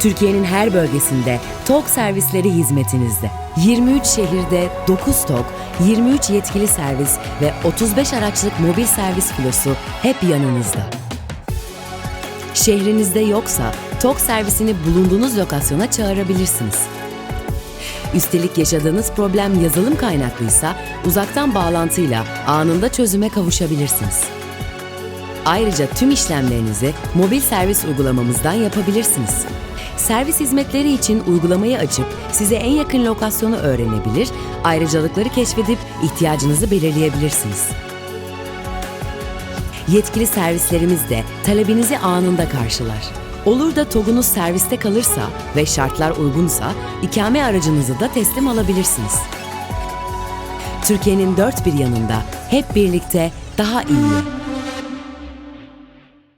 Türkiye'nin her bölgesinde TOG servisleri hizmetinizde. 23 şehirde 9 TOG, 23 yetkili servis ve 35 araçlık mobil servis filosu hep yanınızda. Şehrinizde yoksa TOG servisini bulunduğunuz lokasyona çağırabilirsiniz. Üstelik yaşadığınız problem yazılım kaynaklıysa uzaktan bağlantıyla anında çözüme kavuşabilirsiniz. Ayrıca tüm işlemlerinizi mobil servis uygulamamızdan yapabilirsiniz. Servis hizmetleri için uygulamayı açıp size en yakın lokasyonu öğrenebilir, ayrıcalıkları keşfedip ihtiyacınızı belirleyebilirsiniz. Yetkili servislerimiz de talebinizi anında karşılar. Olur da TOG'unuz serviste kalırsa ve şartlar uygunsa ikame aracınızı da teslim alabilirsiniz. Türkiye'nin dört bir yanında hep birlikte daha iyi.